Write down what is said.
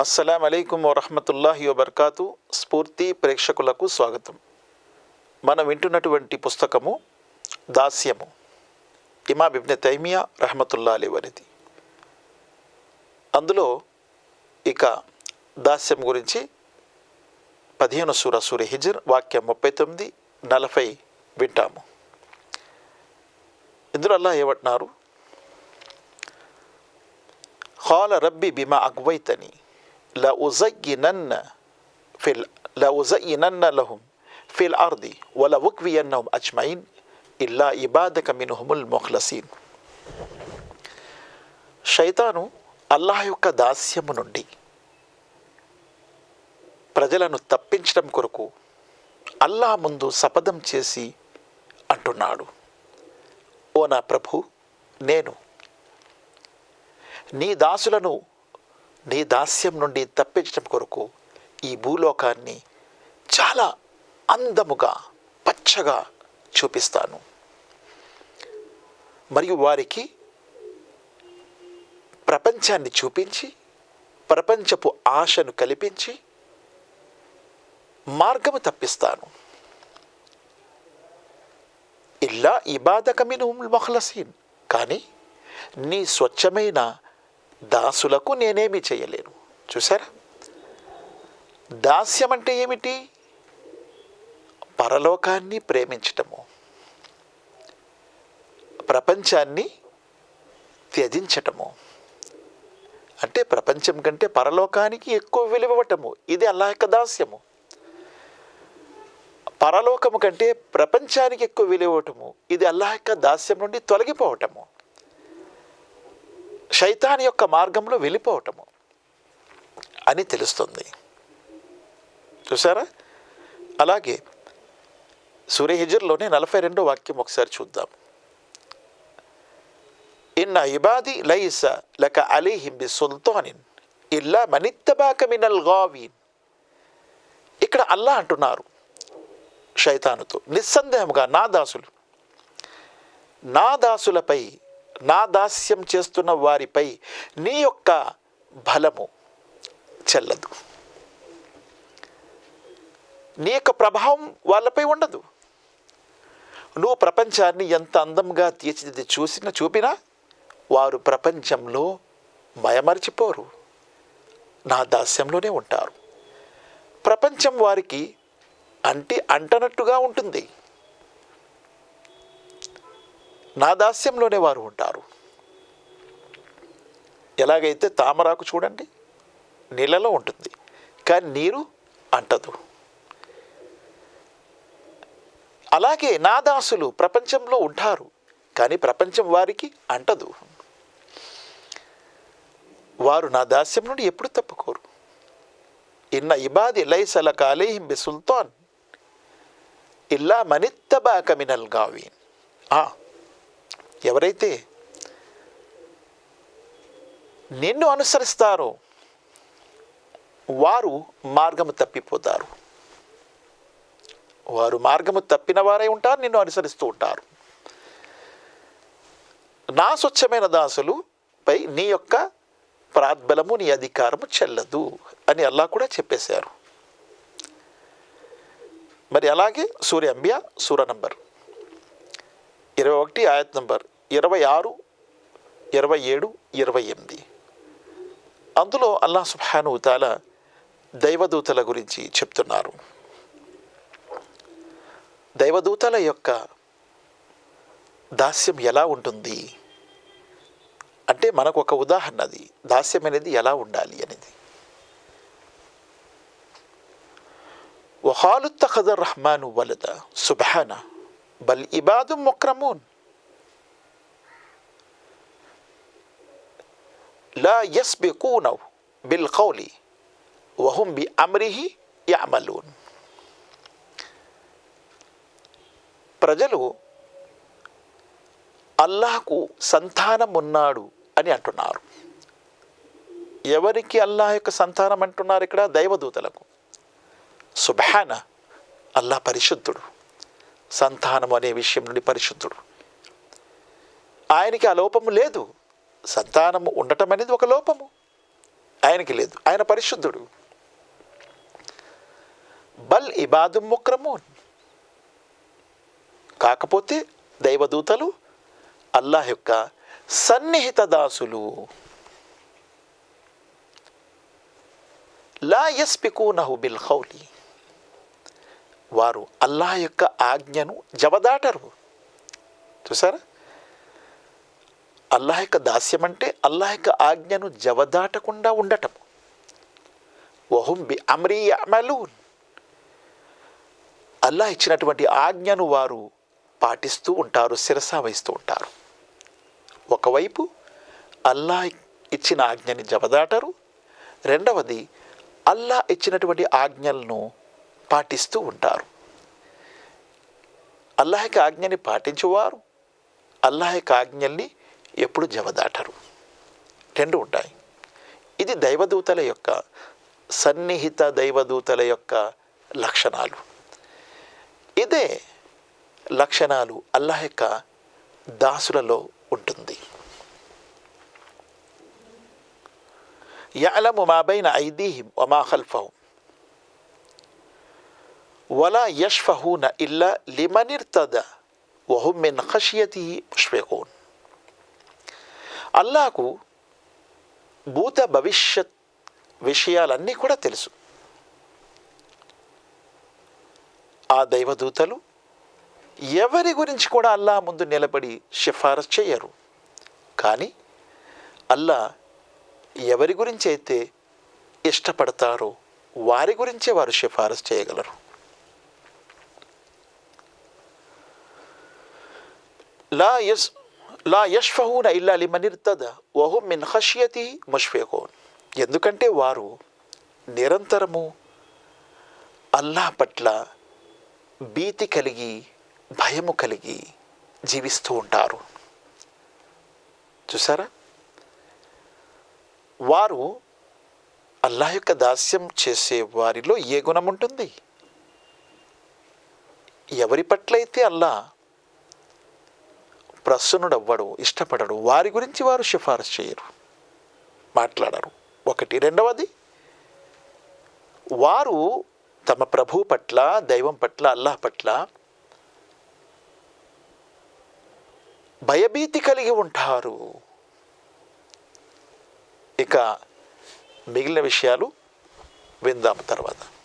అస్సలం అయికం వరహమతుల్లాహి వబర్కాతు. స్ఫూర్తి ప్రేక్షకులకు స్వాగతం. మనం వింటున్నటువంటి పుస్తకము దాస్యము. ఇమా బిబ్నె తైమియా రహమతుల్లా అలీ వనిది అందులో ఇక దాస్యం గురించి పదిహేను సూర సూర్య హిజర్ వాక్యం ముప్పై తొమ్మిది నలభై వింటాము. ఇందులో అల్లా ఏమంటున్నారు? హాల రబ్బి బిమా అగ్వైతని لأزينن في ال... لأزينن لهم في الأرض ولأغوينهم أجمعين إلا عبادك منهم المخلصين శైతాను అల్లాహ్ యొక్క దాస్యము నుండి ప్రజలను తప్పించడం కొరకు అల్లాహ్ ముందు శపథం చేసి అంటున్నాడు ఓ నా ప్రభు నేను నీ దాసులను నీ దాస్యం నుండి తప్పించడం కొరకు ఈ భూలోకాన్ని చాలా అందముగా పచ్చగా చూపిస్తాను. మరియు వారికి ప్రపంచాన్ని చూపించి ప్రపంచపు ఆశను కల్పించి మార్గము తప్పిస్తాను. ఇల్లా ఇబాదకమిను మొహలసీన్. కానీ నీ స్వచ్ఛమైన దాసులకు నేనేమి చేయలేను. చూసారా దాస్యం అంటే ఏమిటి? పరలోకాన్ని ప్రేమించటము. ప్రపంచాన్ని త్యజించటము. అంటే ప్రపంచం కంటే పరలోకానికి ఎక్కువ విలువటము ఇది అల్లా యొక్క దాస్యము. పరలోకము కంటే ప్రపంచానికి ఎక్కువ విలువటము ఇది అల్లాహ్ యొక్క దాస్యం నుండి తొలగిపోవటము. శైతాన్ యొక్క మార్గంలో వెళ్ళిపోవటము అని తెలుస్తుంది. చూసారా అలాగే సూర్య హిజర్లోనే నలభై రెండో వాక్యం ఒకసారి చూద్దాం. ఇన్న ఇబాది లైస లక అలీహిం బి సుల్తానిన్ ఇల్లా మనిత్తబాక మినల్ గావీన్. ఇక్కడ అల్లా అంటున్నారు శైతానుతో నిస్సందేహముగా నా దాసులు నా దాసులపై నా దాస్యం చేస్తున్న వారిపై నీ యొక్క బలము చెల్లదు. నీ యొక్క ప్రభావం వాళ్ళపై ఉండదు. నువ్వు ప్రపంచాన్ని ఎంత అందంగా తీర్చిదిద్ది చూసినా చూపినా వారు ప్రపంచంలో మయమరిచిపోరు. నా దాస్యంలోనే ఉంటారు. ప్రపంచం వారికి అంటి అంటనట్టుగా ఉంటుంది. నా దాస్యంలోనే వారు ఉంటారు. ఎలాగైతే తామరాకు చూడండి నీళ్ళలో ఉంటుంది కానీ నీరు అంటదు. అలాగే నా దాసులు ప్రపంచంలో ఉంటారు కానీ ప్రపంచం వారికి అంటదు. వారు నా దాస్యం నుండి ఎప్పుడు తప్పుకోరు. ఇన్న ఇబాది లైసల కాలేహిం బి సుల్తాన్ ఇల్లా మనిత్తబాక మినల్ గావీన్. ఎవరైతే నిన్ను అనుసరిస్తారో వారు మార్గము తప్పిపోతారు. వారు మార్గము తప్పిన వారై ఉంటారు నిన్ను అనుసరిస్తూ ఉంటారు. నా స్వచ్ఛమైన దాసులు పై నీ యొక్క ప్రాద్బలము నీ అధికారము చెల్లదు అని అల్లా కూడా చెప్పేశారు. మరి అలాగే సూర్య అంబియా సూర నంబర్ ఇరవై ఒకటి ఆయత్ నంబర్ ఇరవై ఆరు ఇరవై ఏడు ఇరవై ఎనిమిది. అందులో అల్లా సుబ్హాను తాల దైవదూతల గురించి చెప్తున్నారు. దైవదూతల యొక్క దాస్యం ఎలా ఉంటుంది? అంటే మనకు ఒక ఉదాహరణ అది. దాస్యం అనేది ఎలా ఉండాలి అనేది. వహాలుత్తఖదర్ రహమాను వలద సుబ్హాన బల్ ఇబాదు ముక్రమూన్. లా యస్బికూనౌ బిల్ కౌలి వహుం బి అమ్రిహి యామలూన్ ప్రజలు అల్లాహకు సంతానం ఉన్నాడు అని అంటున్నారు. ఎవరికి అల్లాహ్ యొక్క సంతానం అంటున్నారు ఇక్కడ? దైవదూతలకు. సుభాన అల్లా పరిశుద్ధుడు. సంతానం అనే విషయం నుండి పరిశుద్ధుడు. ఆయనకి ఆ లోపము లేదు. సంతానము ఉండటం అనేది ఒక లోపము. ఆయనకి లేదు. ఆయన పరిశుద్ధుడు. బల్ ఇబాదు ముక్రమూన్. కాకపోతే దైవదూతలు అల్లాహ్ యొక్క సన్నిహిత దాసులు. లా యస్పికూనహు బిల్ ఖౌలి వారు అల్లాహ్ యొక్క ఆజ్ఞను జవదాటరు. చూసారా? అల్లాహ్ యొక్క దాస్యం అంటే అల్లాహ్ యొక్క ఆజ్ఞను జవదాటకుండా ఉండటం. వహుం బి అమ్రీ అమలూన్ అల్లాహ్ ఇచ్చినటువంటి ఆజ్ఞను వారు పాటిస్తూ ఉంటారు శిరస వహిస్తూ ఉంటారు. ఒకవైపు అల్లాహ్ ఇచ్చిన ఆజ్ఞని జవదాటరు రెండవది అల్లాహ్ ఇచ్చినటువంటి ఆజ్ఞలను పాటిస్తూ ఉంటారు. అల్లాహ్ యొక్క ఆజ్ఞని పాటించేవారు అల్లాహ్ యొక్క ఆజ్ఞల్ని ఎప్పుడు జవదాటరు. రెండు ఉంటాయి. ఇది దైవదూతల యొక్క సన్నిహిత దైవదూతల యొక్క లక్షణాలు. ఇదే లక్షణాలు అల్లాహ్ యొక్క దాసులలో ఉంటుంది. యఅలము మాబైన ఐదీహిం ఒమా ఖల్ఫహుం. వలా యష్ఫహూన ఇల్లా లిమనిర్తద వహుం మిన్ ఖషియతి అల్లాకు భూత భవిష్యత్ విషయాలన్నీ కూడా తెలుసు. ఆ దైవదూతలు ఎవరి గురించి కూడా అల్లా ముందు నిలబడి సిఫారసు చేయరు. కానీ అల్లా ఎవరి గురించి అయితే ఇష్టపడతారో వారి గురించే వారు సిఫారసు చేయగలరు. లా ఎస్ లా యష్ఫహూన ఇల్లా లిమనిర్తద వహుం మిన్ ఖషియతి ముష్ఫేకోన్ ఎందుకంటే వారు నిరంతరము అల్లా పట్ల భీతి కలిగి భయము కలిగి జీవిస్తూ ఉంటారు. చూసారా? వారు అల్లాహ్ యొక్క దాస్యం చేసే వారిలో ఏ గుణం ఉంటుంది? ఎవరి పట్లయితే అల్లా ప్రసన్నుడవ్వడు ఇష్టపడడు. వారి గురించి వారు సిఫారసు చేయరు. మాట్లాడరు. ఒకటి. రెండవది వారు తమ ప్రభు పట్ల దైవం పట్ల అల్లాహ్ పట్ల భయభీతి కలిగి ఉంటారు. ఇక మిగిలిన విషయాలు విందాము తర్వాత.